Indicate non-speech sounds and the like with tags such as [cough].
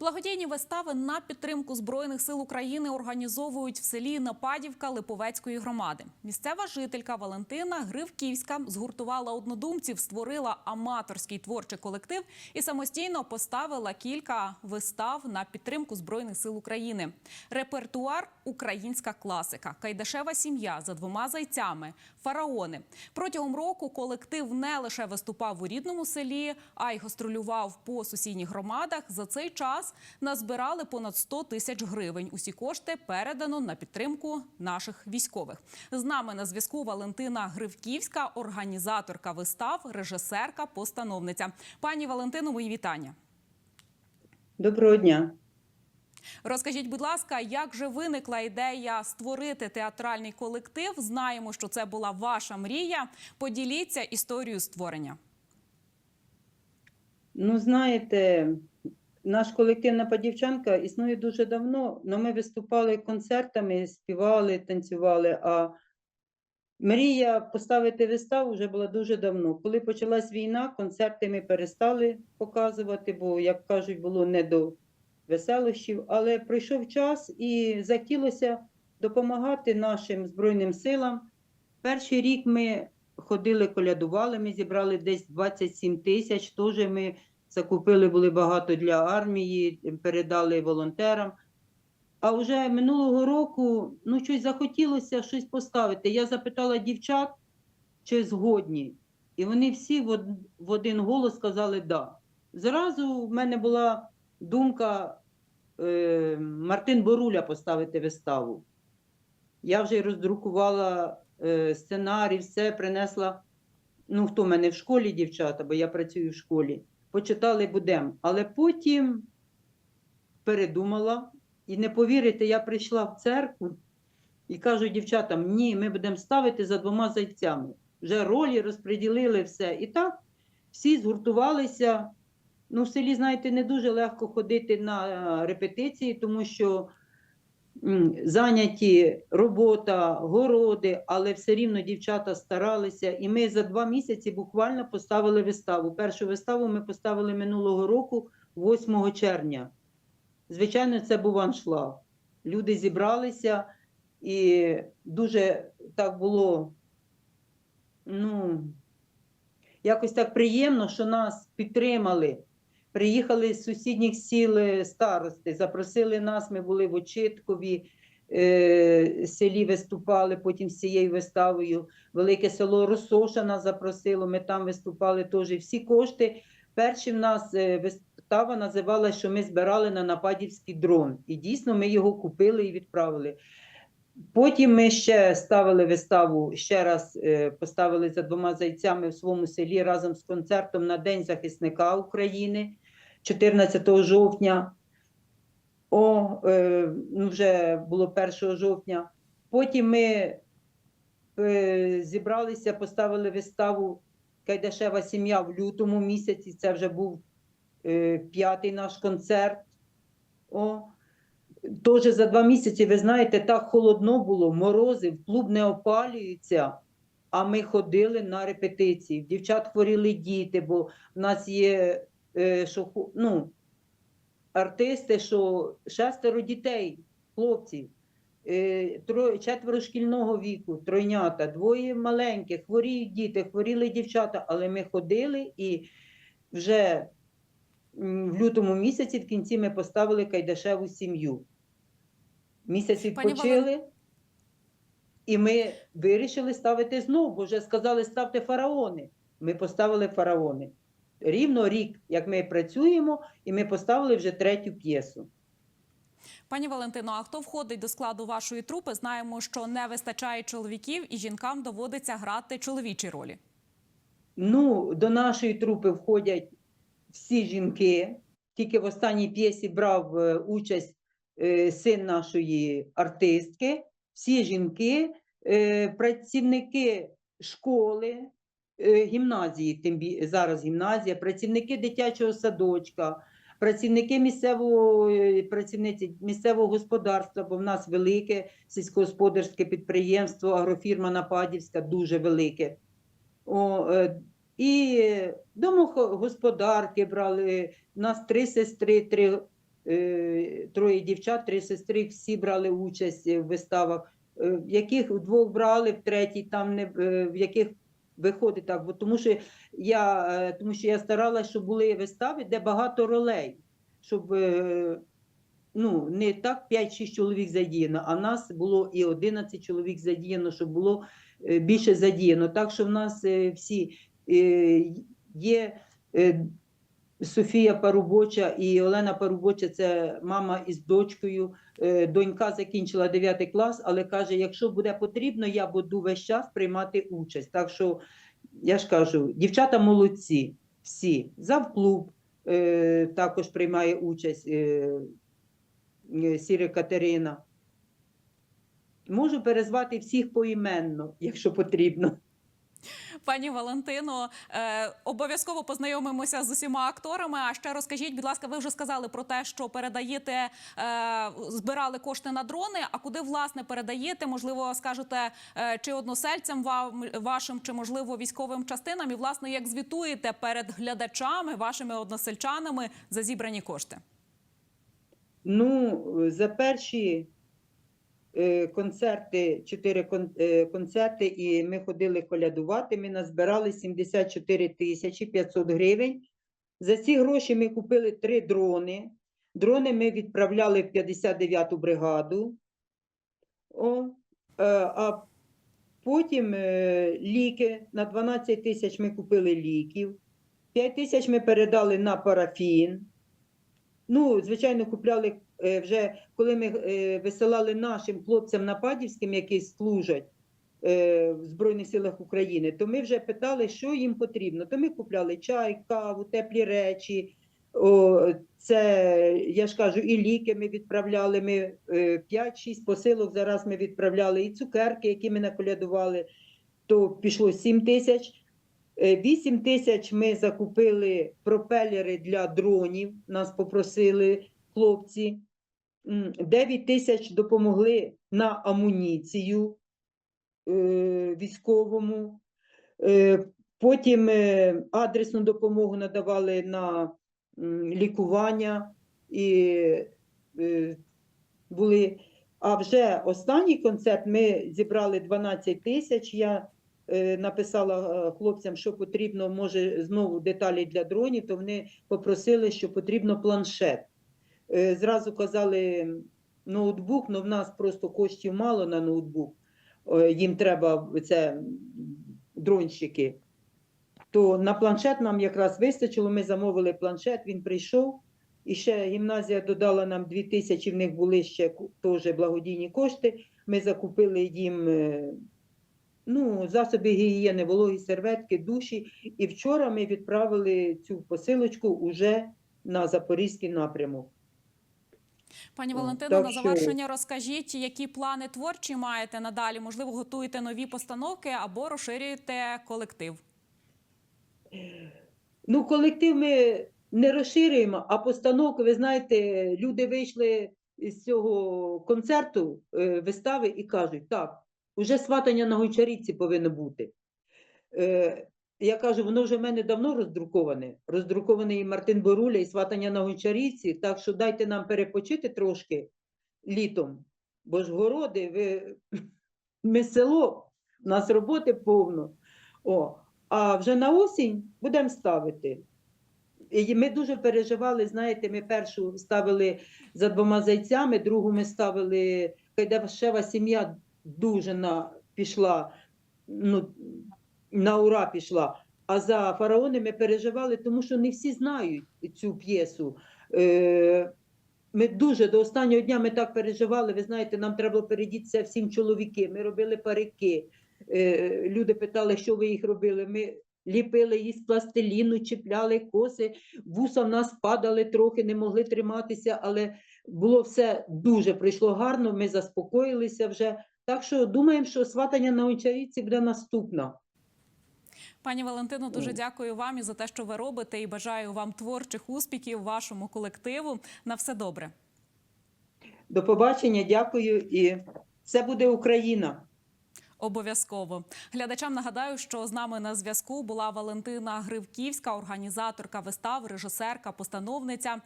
Благодійні вистави на підтримку збройних сил України організовують в селі Нападівка Липовецької громади. Місцева жителька Валентина Гривківська згуртувала однодумців, створила аматорський творчий колектив і самостійно поставила кілька вистав на підтримку збройних сил України. Репертуар українська класика, Кайдашева сім'я за двома зайцями, фараони. Протягом року колектив не лише виступав у рідному селі, а й гастролював по сусідніх громадах. За цей час назбирали понад 100 тисяч гривень. Усі кошти передано на підтримку наших військових. З нами на зв'язку Валентина Гривківська, організаторка вистав, режисерка, постановниця. Пані Валентино, мої вітання. Доброго дня. Розкажіть, будь ласка, як же виникла ідея створити театральний колектив? Знаємо, що це була ваша мрія. Поділіться історією створення. Ну, знаєте, наш колектив Нападівчанка існує дуже давно, але ми виступали концертами, співали, танцювали. А мрія поставити виставу вже була дуже давно. Коли почалась війна, концерти ми перестали показувати, бо, як кажуть, було не до веселощів. Але прийшов час і захотілося допомагати нашим Збройним силам. Перший рік ми ходили, колядували, ми зібрали десь 27 тисяч. Теж ми закупили були багато для армії, передали волонтерам. А вже минулого року ну, щось захотілося щось поставити. Я запитала дівчат, чи згодні. І вони всі в, один голос сказали да. Зразу в мене була думка е... Мартин Боруля поставити виставу. Я вже роздрукувала е, сценарій, все принесла. Ну, хто в мене в школі, дівчата, бо я працюю в школі. Почитали будемо. Але потім передумала. І не повірите, я прийшла в церкву і кажу дівчатам: ні, ми будемо ставити за двома зайцями. Вже ролі розподілили все. І так всі згуртувалися. Ну, в селі, знаєте, не дуже легко ходити на е, репетиції, тому що зайняті робота, городи, але все рівно дівчата старалися. І ми за два місяці буквально поставили виставу. Першу виставу ми поставили минулого року, 8 червня. Звичайно, це був аншлаг. Люди зібралися, і дуже так було, ну, якось так приємно, що нас підтримали. Приїхали з сусідніх сіл е, старости, запросили нас, ми були в Очиткові, е, селі виступали потім з цією виставою. Велике село Росоша нас запросило, ми там виступали теж. Всі кошти. Перші в нас е, вистава називалася, що ми збирали на нападівський дрон. І дійсно ми його купили і відправили. Потім ми ще ставили виставу, ще раз е, поставили за двома зайцями в своєму селі разом з концертом на День захисника України 14 жовтня. О, е, ну вже було 1 жовтня. Потім ми е, зібралися, поставили виставу Кайдашева сім'я в лютому місяці. Це вже був п'ятий наш концерт. О, Теж за два місяці, ви знаєте, так холодно було, морози, клуб не опалюється, а ми ходили на репетиції. В дівчат хворіли діти, бо в нас є е, що, ну, артисти, що шестеро дітей, хлопців, е, троє, четверо шкільного віку, тройнята, двоє маленьких, хворіють діти, хворіли дівчата, але ми ходили і вже в лютому місяці в кінці ми поставили Кайдашеву сім'ю. Місяць відпочили, і ми вирішили ставити знову, бо вже сказали, ставте фараони. Ми поставили фараони. Рівно рік, як ми працюємо, і ми поставили вже третю п'єсу. Пані Валентино, а хто входить до складу вашої трупи? Знаємо, що не вистачає чоловіків, і жінкам доводиться грати чоловічі ролі. Ну, до нашої трупи входять всі жінки. Тільки в останній п'єсі брав е, участь син нашої артистки. Всі жінки, е, працівники школи, е, гімназії, тим зараз гімназія, працівники дитячого садочка, працівники місцевого е, працівниці місцевого господарства, бо в нас велике сільськогосподарське підприємство, агрофірма Нападівська, дуже велике. О, е, і домогосподарки брали. У нас три сестри, три е, троє дівчат, три сестри, всі брали участь в виставах. Е, В яких вдвох брали, в третій там не е, в яких виходить так. Бо тому що я е, тому що я старалася, щоб були вистави, де багато ролей, щоб е, ну не так 5-6 чоловік задіяно, а нас було і 11 чоловік задіяно, щоб було е, більше задіяно. Так що в нас е, всі е, є. Софія Парубоча і Олена Парубоча це мама із дочкою. Е, Донька закінчила 9 клас, але каже: якщо буде потрібно, я буду весь час приймати участь. Так що я ж кажу, дівчата молодці, всі. Завклуб е, також приймає участь е, е, Сіра Катерина. Можу перезвати всіх поіменно, якщо потрібно. Пані Валентино, е, обов'язково познайомимося з усіма акторами. А ще розкажіть, будь ласка, ви вже сказали про те, що передаєте, е, збирали кошти на дрони. А куди власне передаєте? Можливо, скажете е, чи односельцям вам вашим, чи можливо військовим частинам, і власне як звітуєте перед глядачами, вашими односельчанами за зібрані кошти? Ну, за перші концерти, чотири е, концерти, і ми ходили колядувати. Ми назбирали 74 тисячі 500 гривень. За ці гроші ми купили три дрони. Дрони ми відправляли в 59-ту бригаду. О, е, а потім е, ліки. На 12 тисяч ми купили ліків. 5 тисяч ми передали на парафін. Ну, звичайно, купляли е, вже, коли ми е, висилали нашим хлопцям нападівським, які служать е, в Збройних силах України, то ми вже питали, що їм потрібно. То ми купляли чай, каву, теплі речі. О, це, я ж кажу, і ліки ми відправляли. Ми е, 5-6 посилок зараз ми відправляли, і цукерки, які ми наколядували, то пішло 7 тисяч. Е, 8 тисяч ми закупили пропелери для дронів, нас попросили хлопці. М, 9 тисяч допомогли на амуніцію е, військовому. Е, Потім е, адресну допомогу надавали на лікування і е, були. А вже останній концерт ми зібрали 12 тисяч. Я е, написала е, хлопцям, що потрібно, може, знову деталі для дронів, то вони попросили, що потрібно планшет. Е, Зразу казали ноутбук, але в нас просто коштів мало на ноутбук. Е, Їм треба це дронщики. То на планшет нам якраз вистачило. Ми замовили планшет, він прийшов. І ще гімназія додала нам 2 тисячі, в них були ще теж благодійні кошти. Ми закупили їм е, ну, засоби гігієни, вологі серветки, душі. І вчора ми відправили цю посилочку уже на Запорізький напрямок. Пані Валентино, на завершення розкажіть, які плани творчі маєте надалі? Можливо, готуєте нові постановки або розширюєте колектив? Ну, колектив ми не розширюємо, а постановки, ви знаєте, люди вийшли з цього концерту, е, вистави і кажуть, так, уже сватання на Гончарівці повинно бути. Е, Я кажу, воно вже в мене давно роздруковане. Роздрукований і Мартин Боруля, і сватання на Гончарівці, так що дайте нам перепочити трошки літом, бо ж городи, ви... [laughs] ми село, у нас роботи повно. О, а вже на осінь будемо ставити. І ми дуже переживали, знаєте, ми першу ставили за двома зайцями, другу ми ставили, Кайдашева сім'я дуже на, пішла, ну, на ура пішла. А за фараони ми переживали, тому що не всі знають цю п'єсу. Е, ми дуже до останнього дня ми так переживали. Ви знаєте, нам треба було передітися всім чоловіки. Ми робили парики. Е, люди питали, що ви їх робили. Ми ліпили їх з пластиліну, чіпляли коси, вуса в нас падали трохи, не могли триматися, але було все дуже пройшло гарно. Ми заспокоїлися вже. Так що думаємо, що сватання на Ончарівці буде наступна. Пані Валентино, дуже дякую вам і за те, що ви робите, і бажаю вам творчих успіхів вашому колективу. На все добре. До побачення, дякую, і все буде Україна. Обов'язково глядачам нагадаю, що з нами на зв'язку була Валентина Гривківська, організаторка вистав, режисерка, постановниця.